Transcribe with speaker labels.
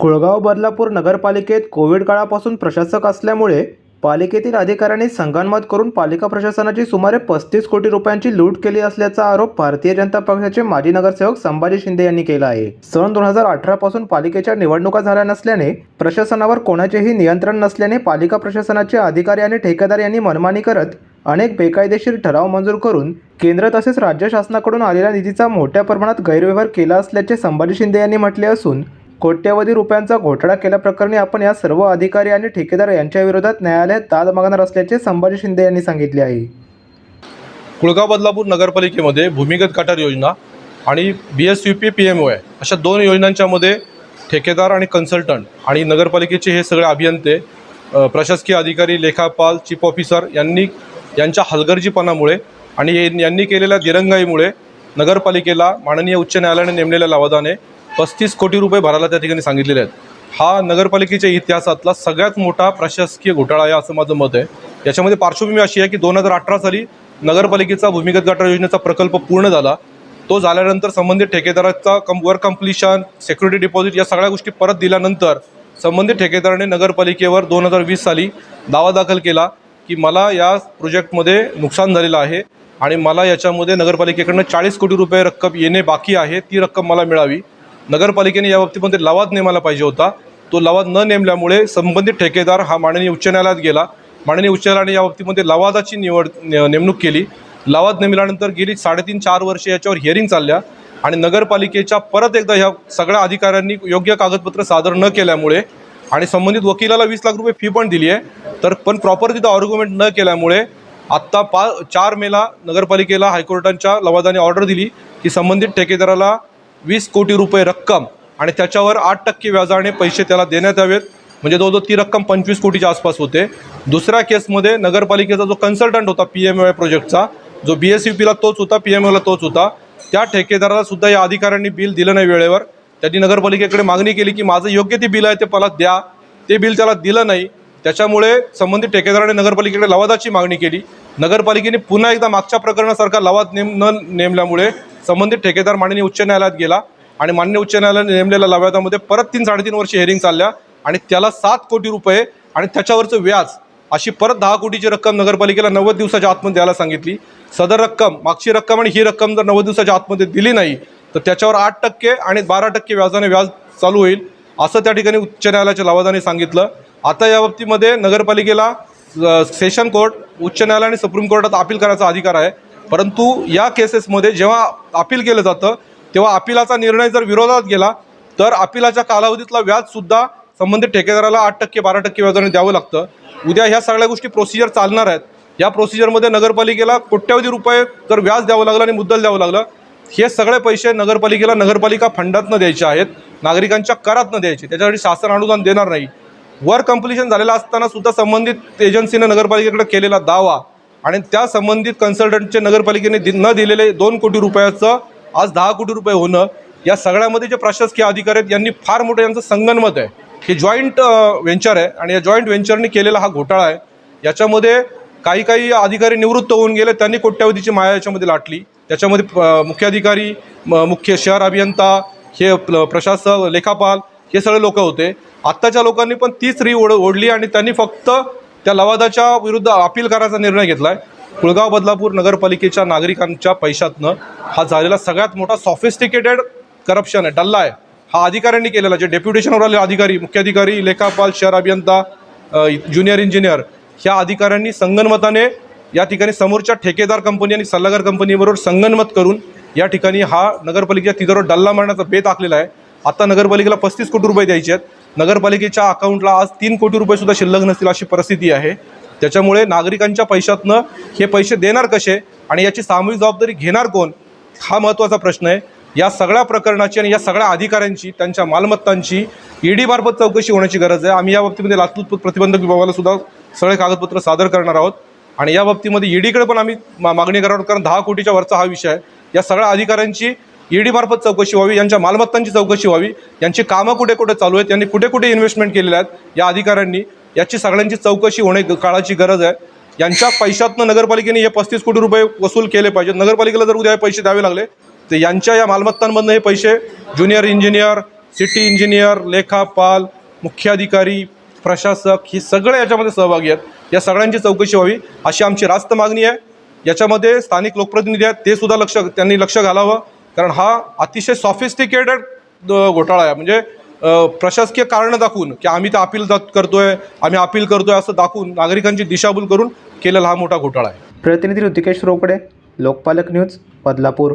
Speaker 1: कुळगाव बदलापूर नगरपालिकेत कोविड काळापासून प्रशासक असल्यामुळे पालिकेतील अधिकाऱ्यांनी संगनमत करून पालिका प्रशासनाची सुमारे पस्तीस कोटी रुपयांची लूट केली असल्याचा आरोप भारतीय जनता पक्षाचे माजी नगरसेवक संभाजी शिंदे यांनी केला आहे. सन दोन हजार अठरा पासून पालिकेच्या निवडणुका झाल्या नसल्याने प्रशासनावर कोणाचेही नियंत्रण नसल्याने पालिका प्रशासनाचे अधिकारी आणि ठेकेदार यांनी मनमानी करत अनेक बेकायदेशीर ठराव मंजूर करून केंद्र तसेच राज्य शासनाकडून आलेल्या निधीचा मोठ्या प्रमाणात गैरव्यवहार केला असल्याचे संभाजी शिंदे यांनी म्हटले असून कोट्यवधी रुपयांचा घोटाळा केल्याप्रकरणी आपण या सर्व अधिकारी आणि ठेकेदार यांच्या विरोधात न्यायालयात दाद मागणार असल्याचे संभाजी शिंदे यांनी सांगितले आहे.
Speaker 2: कुळगाव बदलापूर नगरपालिकेमध्ये भूमिगत गटार योजना आणि B S U P P M O आहे अशा दोन योजनांच्यामध्ये ठेकेदार आणि कन्सल्टंट आणि नगरपालिकेचे हे सगळे अभियंते प्रशासकीय अधिकारी लेखापाल चीफ ऑफिसर यांनी यांच्या हलगर्जीपणामुळे आणि यांनी केलेल्या दिरंगाईमुळे नगरपालिकेला माननीय उच्च न्यायालयाने नेमलेल्या लवादाने पस्तीस कोटी रुपये भरायला त्या ठिकाणी सांगितलेले आहेत. हा नगरपालिकेच्या इतिहासातला सगळ्यात मोठा प्रशासकीय घोटाळा आहे असं माझं मत आहे. याच्यामध्ये पार्श्वभूमी अशी आहे की दोन हजार अठरा साली नगरपालिकेचा भूमिगत गटार योजनेचा प्रकल्प पूर्ण झाला. तो झाल्यानंतर संबंधित ठेकेदाराचा cum work completion security deposit या सगळ्या गोष्टी परत दिल्यानंतर संबंधित ठेकेदाराने नगरपालिकेवर दोन हजार वीस साली दावा दाखल केला की मला या प्रोजेक्टमध्ये नुकसान झालेलं आहे आणि मला याच्यामध्ये नगरपालिकेकडनं चाळीस कोटी रुपये रक्कम येणे बाकी आहे. ती रक्कम मला मिळावी. नगरपालिकेने या बाबतीमध्ये लवाद नेमायला पाहिजे होता. तो लवाद न नेमल्यामुळे संबंधित ठेकेदार हा माननीय उच्च न्यायालयात गेला. माननीय उच्च न्यायालयाने या बाबतीमध्ये लवादाची निवड नेमणूक केली. लवाद नेमल्यानंतर गेली साडेतीन चार वर्षे याच्यावर हिअरिंग चालल्या आणि नगरपालिकेच्या परत एकदा ह्या सगळ्या अधिकाऱ्यांनी योग्य कागदपत्र सादर न केल्यामुळे आणि संबंधित वकिलाला वीस लाख रुपये फी पण दिली आहे. तर पण प्रॉपर तिथं ऑर्ग्युमेंट न केल्यामुळे आत्ता पा चार मेला नगरपालिकेला हायकोर्टांच्या लवादाने ऑर्डर दिली की संबंधित ठेकेदाराला वीस कोटी रुपये रक्कम आणि त्याच्यावर आठ टक्के व्याजाने पैसे त्याला देण्यात यावेत. म्हणजे जवळजवळ ती रक्कम पंचवीस कोटीच्या आसपास होते. दुसऱ्या केसमध्ये नगरपालिकेचा जो कन्सल्टंट होता पी एम वाय प्रोजेक्टचा जो बी एस यू पीला तोच होता पी एम ओला तोच होता त्या ठेकेदाराला सुद्धा या अधिकाऱ्यांनी बिल दिलं नाही वेळेवर. त्यांनी नगरपालिकेकडे मागणी केली की माझं योग्य ते बिल आहे ते मला द्या. ते बिल त्याला दिलं नाही. त्याच्यामुळे संबंधित ठेकेदाराने नगरपालिकेकडे लवादाची मागणी केली. नगरपालिकेने पुन्हा एकदा मागच्या प्रकरणासारखा लवाद नेम न नेमल्यामुळे संबंधित ठेकेदार माननीय उच्च न्यायालयात गेला आणि मान्य उच्च न्यायालयाने नेमलेल्या लवादामध्ये परत तीन साडेतीन वर्ष हेअरिंग चालल्या आणि त्याला सात कोटी रुपये आणि त्याच्यावरचं व्याज अशी परत दहा कोटीची रक्कम नगरपालिकेला नव्वद दिवसाच्या आतमध्ये द्यायला सांगितली. सदर रक्कम मागची रक्कम आणि ही रक्कम जर नव्वद दिवसाच्या आतमध्ये दिली नाही तर त्याच्यावर आठ टक्के आणि बारा टक्के व्याजाने व्याज चालू होईल असं त्या ठिकाणी उच्च न्यायालयाच्या लवादाने सांगितलं. आता या बाबतीमध्ये नगरपालिकेला सेशन कोर्ट उच्च न्यायालय आणि सुप्रीम कोर्टात अपील करायचा अधिकार आहे. परंतु या केसेसमध्ये जेव्हा अपील केलं जातं तेव्हा अपिलाचा निर्णय जर विरोधात गेला तर अपिलाच्या कालावधीतला व्याजसुद्धा संबंधित ठेकेदाराला आठ टक्के बारा टक्के व्याजाने द्यावं लागतं. उद्या ह्या सगळ्या गोष्टी प्रोसिजर चालणार आहेत. या प्रोसिजरमध्ये नगरपालिकेला कोट्यवधी रुपये जर व्याज द्यावं लागलं आणि मुद्दल द्यावं लागलं हे सगळे पैसे नगरपालिकेला नगरपालिका फंडातनं द्यायचे आहेत नागरिकांच्या करातनं द्यायचे त्याच्यासाठी शासन अनुदान देणार नाही. वर कम्प्लिशन झालेलं असताना सुद्धा संबंधित एजन्सीनं नगरपालिकेकडे केलेला दावा आणि त्या संबंधित कन्सल्टंटचे नगरपालिकेने दि न दिलेले दोन कोटी रुपयाचं आज दहा कोटी रुपये होणं या सगळ्यामध्ये जे प्रशासकीय अधिकारी आहेत यांनी फार मोठं यांचं संगनमत आहे. हे जॉईंट व्हेंचर आहे आणि या जॉईंट व्हेंचरने केलेला हा घोटाळा आहे. याच्यामध्ये काही काही अधिकारी निवृत्त होऊन गेले त्यांनी कोट्यावधीची माया याच्यामध्ये लाटली. त्याच्यामध्ये मुख्य अधिकारी म- मुख्य शहर अभियंता हे प्ल- प्रशासक लेखापाल हे सगळे लोक होते. आत्ताच्या लोकांनी पण तीच री ओढ ओढली आणि त्यांनी फक्त त्या लवादाच्या विरुद्ध अपील करायचा निर्णय घेतला आहे कुळगाव बदलापूर नगरपालिकेच्या नागरिकांच्या पैशातनं हा झालेला सगळ्यात मोठा सॉफिस्टिकेटेड करप्शन आहे डल्ला आहे. हा अधिकाऱ्यांनी केलेला जे डेप्युटेशनवर आले अधिकारी मुख्य अधिकारी लेखापाल शहर अभियंता ज्युनियर इंजिनियर ह्या अधिकाऱ्यांनी संगनमताने या ठिकाणी समोरच्या ठेकेदार कंपनी आणि सल्लागार कंपनीबरोबर संगनमत करून या ठिकाणी हा नगरपालिकेच्या तिजोरीवर डल्ला मारण्याचा बेत आखलेला आहे. आता नगरपालिकेला पस्तीस कोटी रुपये द्यायचे आहेत. नगरपालिकेच्या अकाउंटला आज तीन कोटी रुपये सुद्धा शिल्लक नसतील अशी परिस्थिती आहे. त्याच्यामुळे नागरिकांच्या पैशातनं हे पैसे देणार कसे आणि याची सामूहिक जबाबदारी घेणार कोण हा महत्त्वाचा प्रश्न आहे. या सगळ्या प्रकरणाची आणि या सगळ्या अधिकाऱ्यांची त्यांच्या मालमत्तांची ईडी मार्फत चौकशी होण्याची गरज आहे. आम्ही या बाबतीमध्ये लाचलुचपत प्रतिबंधक विभागाला सुद्धा सगळे कागदपत्र सादर करणार आहोत. आणि या बाबतीमध्ये ईडीकडे पण आम्ही मा- मागणी करणार आहोत कारण दहा कोटीच्या वरचा हा विषय आहे. या सगळ्या अधिकाऱ्यांची ईडीमार्फत चौकशी व्हावी यांच्या मालमत्तांची चौकशी व्हावी यांची कामं कुठे कुठे चालू आहेत यांनी कुठे कुठे इन्व्हेस्टमेंट केलेल्या आहेत या अधिकाऱ्यांनी याची सगळ्यांची चौकशी होणे काळाची गरज आहे. यांच्या पैशातनं नगरपालिकेने हे पस्तीस कोटी रुपये वसूल केले पाहिजेत. नगरपालिकेला जर उद्या पैसे द्यावे लागले तर यांच्या या मालमत्तांमधनं हे पैसे ज्युनियर इंजिनियर सिटी इंजिनियर लेखापाल मुख्याधिकारी प्रशासक ही सगळे याच्यामध्ये सहभागी आहेत. या सगळ्यांची चौकशी व्हावी अशी आमची रास्त मागणी आहे. याच्यामध्ये स्थानिक लोकप्रतिनिधी आहेत ते सुद्धा लक्ष त्यांनी लक्ष घालावं. कारण हा अतिशय सॉफिस्टिकेटेड घोटाळा आहे. म्हणजे प्रशासकीय कारणं दाखवून की आम्ही तर अपील करतोय आम्ही अपील करतोय असं दाखवून नागरिकांची दिशाभूल करून केलेला हा मोठा घोटाळा आहे.
Speaker 1: प्रतिनिधी ऋतिकेश रोकडे लोकपालक न्यूज बदलापूर.